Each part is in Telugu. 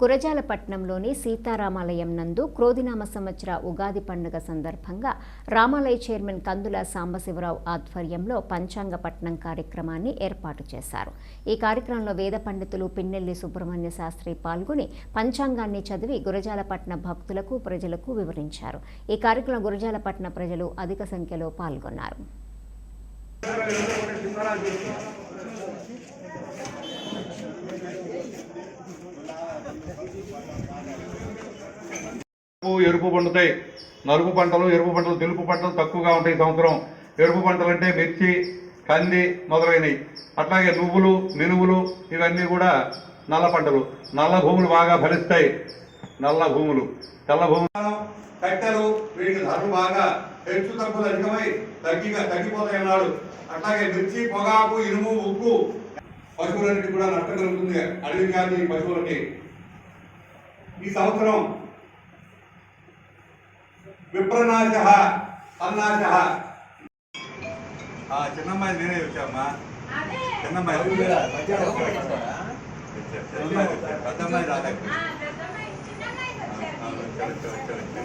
గురజాలపట్నంలోని సీతారామాలయం నందు క్రోధినామ సంవత్సర ఉగాది పండుగ సందర్భంగా రామాలయ చైర్మన్ కందుల సాంబశివరావు ఆధ్వర్యంలో పంచాంగ పట్నం కార్యక్రమాన్ని ఏర్పాటు చేశారు. ఈ కార్యక్రమంలో వేద పండితులు పిన్నెల్లి సుబ్రహ్మణ్య శాస్త్రి పాల్గొని పంచాంగాన్ని చదివి గురజాలపట్న భక్తులకు ప్రజలకు వివరించారు. ఈ కార్యక్రమం గురజాలపట్న ప్రజలు అధిక సంఖ్యలో పాల్గొన్నారు. ఎరుపు ఎరుపు పండుతాయి. నలుపు పంటలు ఎరుపు పంటలు తెలుపు పంటలు తక్కువగా ఉంటాయి సంవత్సరం. ఎరుపు పంటలు అంటే మిర్చి కంది మొదలైనవి. అట్లాగే నువ్వులు మినువులు ఇవన్నీ కూడా నల్ల పంటలు. నల్ల భూములు బాగా ఫలిస్తాయి. నల్ల భూములు. తెల్ల భూములు కట్టెలు వీటికి ధరలు బాగా హెచ్చు తగ్గులు అధికమై తగ్గిగా తగ్గిపోతాయి అన్నాడు అట్లాగే మిర్చి పొగాకు ఇనుము ఉప్పు పశువులన్నిటి కూడా నష్టం కలుగుతుంది. అడవి కానీ పశువులకి. ఈ సంవత్సరం విప్రనాశ అన్నాశ చిన్నమ్మాయి నేనే వచ్చామ్మా. చిన్నమ్మాయి చిన్నమ్మాయి వచ్చా. పెద్దమ్మాయి రాలేదు వచ్చా, వచ్చా,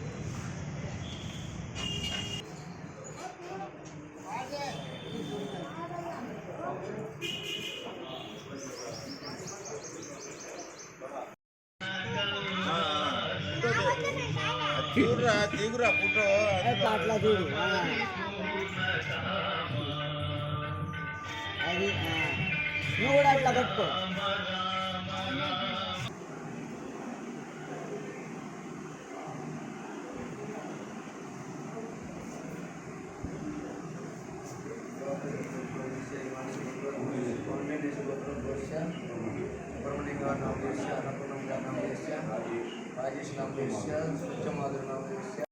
వచ్చా. దిగురా దిగురా ఫోటో అట్లా చూడు ఆ. అది ఆ. నువ్వు కూడా అట్లా పట్టుకో Rajesh नाम से इसका जमादर नाम से